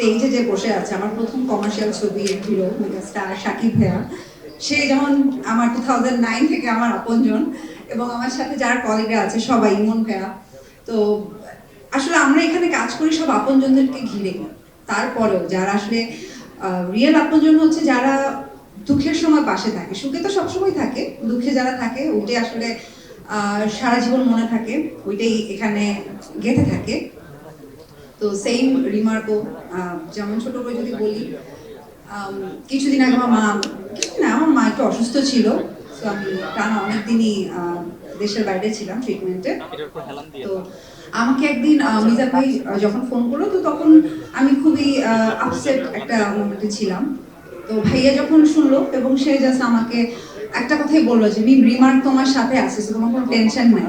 স্টেজে যে বসে আছে, আমার প্রথম কমার্শিয়াল ছবি হিরো স্টার শাকিব ভাইয়া। সে যেমন আমার টু থাউজেন্ড নাইন থেকে আমার আপনজন এবং আমার সাথে যারা কলিগরা আছে সবাই, ইমন ভাইয়া। তো আসলে আমরা এখানে কাজ করি সব আপনজনদেরকে ঘিরে। তারপরেও যারা আসলে রিয়েল আপনজন হচ্ছে যারা দুঃখের সময় পাশে থাকে। সুখে তো সবসময় থাকে, দুঃখে যারা থাকে, ওইটাই আসলে সারা জীবন মনে থাকে, ওইটাই এখানে গেঁথে থাকে। তো সেম রিমার্কও যেমন ছোট করে যদি বলি কিছুদিন আগে আমার মা কিছুদিন আমার মা একটু অসুস্থ ছিল তো আমি টানা অনেকদিনই দেশের বাইরে ছিলাম ট্রিটমেন্টে তো আমাকে একদিন মিজান ভাই যখন ফোন করল তো তখন আমি খুবই আপসেট একটা মোমেন্টে ছিলাম। তো ভাইয়া যখন শুনলো এবং সে জাস্ট আমাকে একটা কথাই বলল যে রিমার্ক তোমার সাথে আছে তোমার কোনো টেনশন নাই।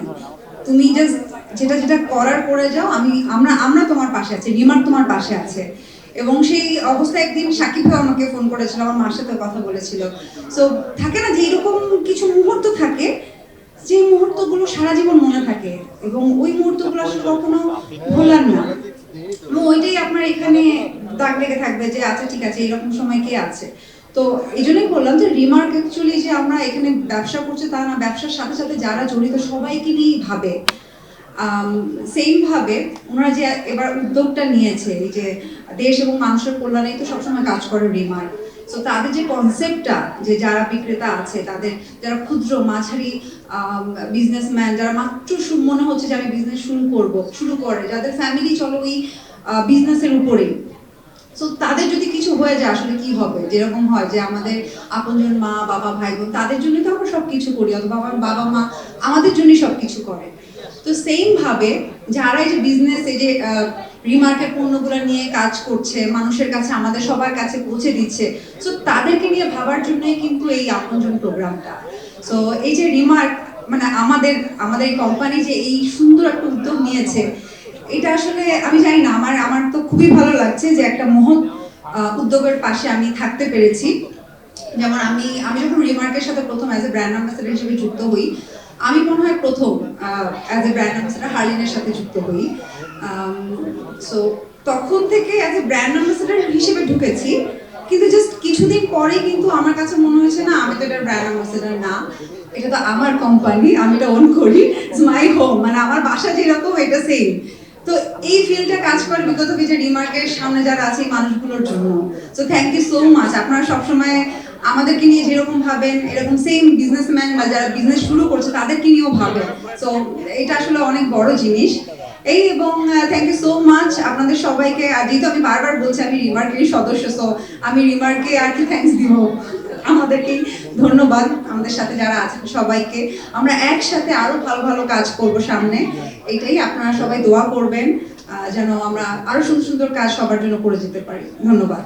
তুমি জাস্ট যেটা যেটা করার করে যাও, আমি, আমরা আমরা তোমার পাশে আছি রিমার্ক তোমার পাশে আছে। এবং সেই অবস্থায় একদিন সাকিব ভাই আমাকে ফোন করেছিল, আমার মার সাথে কথা বলেছিল। সো থাকে না যে এরকম কিছু মুহূর্ত থাকে, যে মুহূর্তগুলো সারা জীবন মনে থাকে, এবং ওই মুহূর্তগুলো আসলে কখনো ভোলার না। এবং ওইটাই আপনার এখানে দাগ লেগে থাকবে যে আচ্ছা ঠিক আছে, এরকম সময় কে আছে? তো এই জন্যই বললাম যে রিমার্ক অ্যাকচুয়ালি যে আমরা এখানে ব্যবসা করছি তা না, ব্যবসার সাথে সাথে যারা জড়িত সবাইকে নিয়েই ভাবে। সেম ভাবে ওনারা যে এবার উদ্যোগটা নিয়েছে যে দেশ এবং মানুষের কল্যাণেই তো সবসময় কাজ করে রিমার্ক তো তাদের যে কনসেপ্টটা যে যারা বিক্রেতা আছে, তাদের যারা ক্ষুদ্র, মাঝারি বিজনেসম্যান যারা মাত্র মনে হচ্ছে যে আমি বিজনেস শুরু করব, শুরু করে, যাদের ফ্যামিলি চলো ওই বিজনেসের উপরেই। সো তাদের যদি কিছু হয়ে যায়, আসলে কি হবে? যেরকম হয় যে আমাদের আপনজন মা, বাবা, ভাই বোন, তাদের জন্য তো আমরা সব কিছু করি, অথবা আমার বাবা মা আমাদের জন্যই সব কিছু করে। তো সেম ভাবে যারা এই যে বিজনেস এই যে রিমার্কেট পণ্যগুলো নিয়ে কাজ করছে, মানুষের কাছে, আমাদের সবার কাছে পৌঁছে দিচ্ছে সো তাদেরকে নিয়ে ভাবার জন্যই কিন্তু এই আপনজন প্রোগ্রামটা। সো এই যে রিমার্ক মানে আমাদের আমাদের এই কোম্পানি যে এই সুন্দর একটা উদ্যোগ নিয়েছে, এটা আসলে আমি জানি না, আমার আমার তো খুবই ভালো লাগছে যে একটা মহৎ উদ্যোগের পাশে আমি থাকতে পেরেছি। যেমন আমি আমি যখন রিমার্কের সাথে প্রথম অ্যাজ এ ব্র্যান্ড অ্যাম্বাসেডার হিসেবে যুক্ত হই আমি মনে হয় প্রথম অ্যাজ এ ব্র্যান্ড অ্যাম্বাসেডার হার্লিনের সাথে যুক্ত হই। সো তখন থেকে অ্যাজ এ ব্র্যান্ড অ্যাম্বাসেডার হিসেবে ঢুকেছি। কিন্তু জাস্ট কিছুদিন পরে কিন্তু আমার কাছে মনে হয়েছে, না, আমি তো এটা ব্র্যান্ড অ্যাম্বাসেডার না। এটা তো আমার কোম্পানি আমি এটা ওন করি। মাই হোম মানে আমার বাসা যেরকম, এটা সেম তো এই ফিল্ডটা কাজ করে বিগত কিছু রিমার্কের সামনে যারা আছে এই মানুষগুলোর জন্য। So thank you so much আপনারা সবসময় আমাদেরকে নিয়ে যেরকম ভাবেন, এরকম সেম বিজনেসম্যান বা যারা বিজনেস শুরু করছে, তাদেরকে নিয়েও ভাবেন। সো এটা আসলে অনেক বড় জিনিস। এই এবং থ্যাংক ইউ সো মাচ আপনাদের সবাইকে। আর যেহেতু আমি বারবার বলছি, আমি রিমার্কেরই সদস্য সো আমি রিমার্কে আর কি থ্যাঙ্কস দিব আমাদেরকে ধন্যবাদ আমাদের সাথে যারা আছেন সবাইকে। আমরা একসাথে আরও ভালো ভালো কাজ করব সামনে। এটাই আপনারা সবাই দোয়া করবেন যেন আমরা আরও সুন্দর সুন্দর কাজ সবার জন্য করে যেতে পারি। ধন্যবাদ।